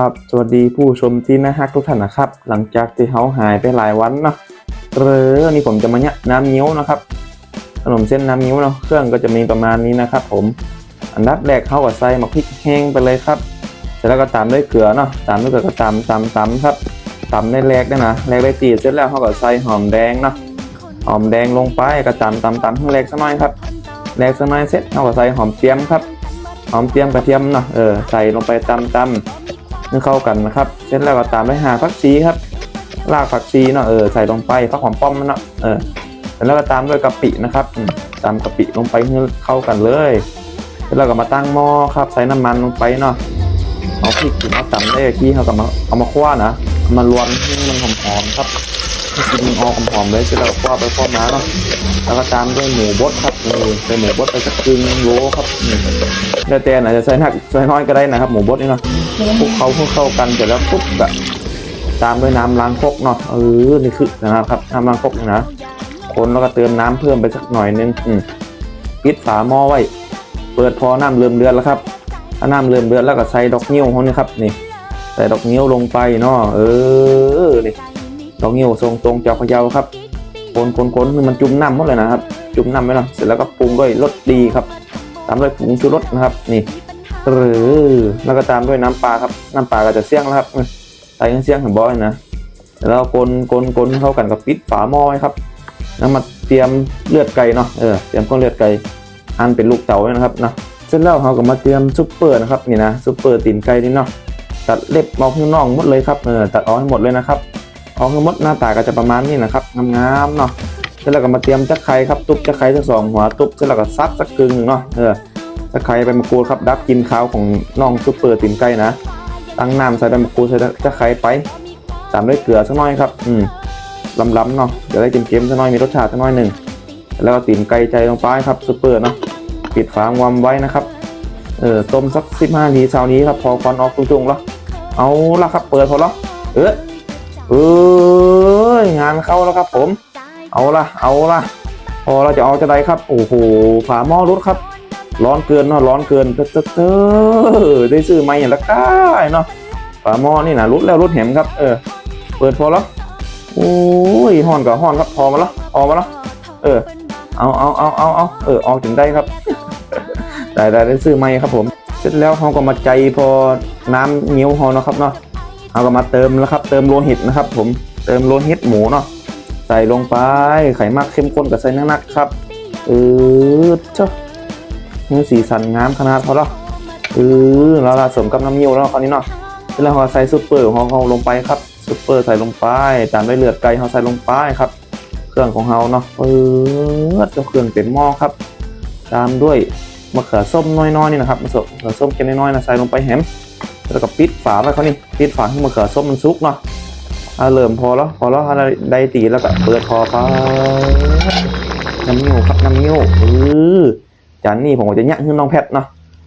ครับสวัสดีผู้ชมที่น่าฮักทุกท่านนะครับ หลังจากที่เขาหายไปหลายวันเนาะเรอนี่ผมจะมาเนี่ยน้ำเงี้ยวนะครับ ขนมเส้นน้ำเงี้ยวเนาะเครื่องก็จะมีประมาณนี้นะครับ ผม อันดับแรกเข้ากับใส่หมักพริกแห้งไปเลยครับเสร็จแล้วก็ตามด้วยเกลือเนาะตามด้วยเกลือก็ตำตำตำครับตำได้แรกได้นะแรกได้ตีเสร็จแล้วเข้ากับใส่หอมแดงเนาะหอมแดงลงไปก็ตำตำตำให้งแรกสักหน่อยครับแรกสักหน่อยเสร็จเข้ากับใส่หอมเจียมครับหอมเจียมกระเทียมเนาะเออใส่ลงไปตำตำ ให้เข้ากันนะครับ เสร็จแล้วก็ตามด้วยหาผักชีครับรากผักชีเนาะเออใส่ลงไปผักหอมป้อมมันเนาะเออเสร็จแล้วก็ตามด้วยกะปินะครับตามกะปิลงไปให้เข้ากันเลยเสร็จแล้วก็มาตั้งหม้อครับ ใส่น้ำมันลงไปเนาะเอาพริกถึงเอาตำได้ที่เขากับมาเอามาคว้านะมารวนให้มันหอมๆครับให้กินมันออกหอมๆเลยเสร็จแล้วก็คว้าไปคว้ามาเนาะแล้วก็ตามด้วยหมูบดครับเออใส่หมูบดไปสักครึ่งโลครับอืมแล้แต่อาจจะใส่หนักใส่น้อยก็ได้นะครับหมูบดนี่เนาะ คลุกเขาคลุกเข้ากันเสร็จแล้วปุ๊บแบบตามด้วยน้ำล้างคกเนาะเออนี่คือนะครับน้ำล้างคกนะคนแล้วก็เติมน้ำเพิ่มไปสักหน่อยนึงอืมปิดฝาหม้อไว้ เปิดพอน้ำเริ่มเดือดแล้วครับถ้าน้ำเริ่มเดือดแล้วก็ใส่ดอกนิ้วเขานี่ครับนี่ใส่ดอกนิ้วลงไปเนาะเออนี่ดอกนิ้วทรงตรงเจ้าพะเยาครับคนคนคนมันจุ่มน้ำหมดเลยนะครับ จุ่มน้ำไว้เนาะเสร็จแล้วก็ปรุงด้วยรสดีครับตามด้วยผงชูรสนะครับนี่ หรือแล้วก็ตามด้วยน้ำปลาครับ น้ำปลาก็จะเสี่ยงแล้วครับใส่เสี่ยงเห็นบอยนะแล้วกลกลกลเข้ากันกับปิดฝาหม้อไว้ครับแล้วมาเตรียมเลือดไก่เนาะเออเตรียมก้อนเลือดไก่อันเป็นลูกเต๋าไว้นะครับนะเสร็จแล้วเราก็มาเตรียมซุปเปอร์นะครับนี่นะซุปเปอร์ตีนไก่นี่เนาะตัดเล็บออกข้างนอกหมดเลยครับเออตัดออกให้หมดเลยนะครับออกให้หมดหน้าตาก็จะประมาณนี้นะครับงามๆเนาะเสร็จแล้วก็มาเตรียมจักไข่ครับ ตุบจักไข่ทั้งสองหัวตุบเสร็จแล้วก็ซักสักกึ่งหนึ่งเนาะเออ ตะไคร้ใบมะกรูดครับ ดับกลินขาวของน้องซุปเปอร์ติ่มไก่นะ ตั้งน้ำใส่ใบมะกรูดใส่ตะไคร้ไป ตามด้วยเกลือสักหน่อยครับ อืมล้ำๆเนาะเดี๋ยวได้เค็มๆสักหน่อยมีรสชาติสักหน่อยหนึ่ง แล้วก็ติ่มไก่ใจลงไปครับซุปเปอร์เนาะ ปิดฝาวามไว้นะครับ เออต้มสักสิบห้านาทีเช้านี้ครับ พอควันออกจุงๆแล้วเอาละครับ เปิดพอแล้วเออเอองานเข้าแล้วครับผม เอาละเอาละพอเราจะเอาจะได้ครับ โอ้โห ฝาหม้อรุดครับ ร้อนเกินเนาะร้อนเกินเตอเตอได้ซื้อไมาอย่างละก้าเนาะฝาหม้อนี่นะรุดแล้วรุดแหมครับ เออ เปิดพอแล้วโอ้ยห่อนกับห่อนครับ พอมาแล้วพอมาแล้วเออ เอาเอาเอาเอาเอาเออออกถึงได้ครับ ได้ได้ได้ซื้อไมาครับผม เสร็จแล้วเขาก็มาใจพอน้ำเงี้ยวเขานะครับเนาะเขาก็มาเติมแล้วครับ เติมโลหิตนะครับ ผม เติมโลหิตหมูเนาะ ใส่ลงไป ไข่มากเข้มข้นกับใส่นักๆครับ เออเจ้า มือสีสันงามขนาดพอแล้วเออแล้วเราเสริมกับน้ำเยี่ยวแล้วคราวนี้เนาะแล้วเราใส่ซุปเปอร์ของเราลงไปครับซุปเปอร์ใส่ลงไปตามด้วยเลือดไก่เราใส่ลงไปครับ เครื่องของเราเนาะเออเจ้าเครื่องเต็มหม้อครับ ตามด้วยมะเขือส้มน้อยๆนี่นะครับมะเขือส้มแค่น้อยๆนะใส่ลงไปแฮมแล้วก็ปิดฝาไว้เขานี่ปิดฝาให้มะเขือส้มมันสุกเนาะอาเริ่มพอแล้วพอแล้วอะไรได้ตีแล้วก็เปิดคอไปน้ำเงี้ยวครับน้ำเงี้ยวเออ จานนี้ผมก็จะยักให้น้องแพทเนาะ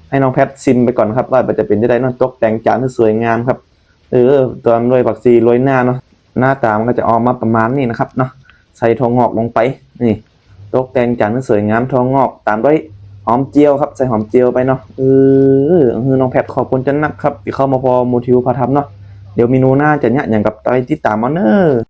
ให้น้องแพทซิมไปก่อนครับว่าจะเป็นจะได้น้องตกแต่งจานที่สวยงามครับเออตัวโรยผักชีโรยหน้าเนาะหน้าตามันก็จะออกมาประมาณนี้นะครับเนาะใส่ทองงอกลงไปนี่ตกแต่งจานที่สวยงามทองงอกตามด้วยหอมเจียวครับใส่หอมเจียวไปเนาะเออคือน้องแพทขอบคุณจันนักครับที่เข้ามาพอมูทิวพาทำเนาะเดี๋ยวเมนูหน้าจะเนี่ยอย่างกับไปติดตามมาเนอะ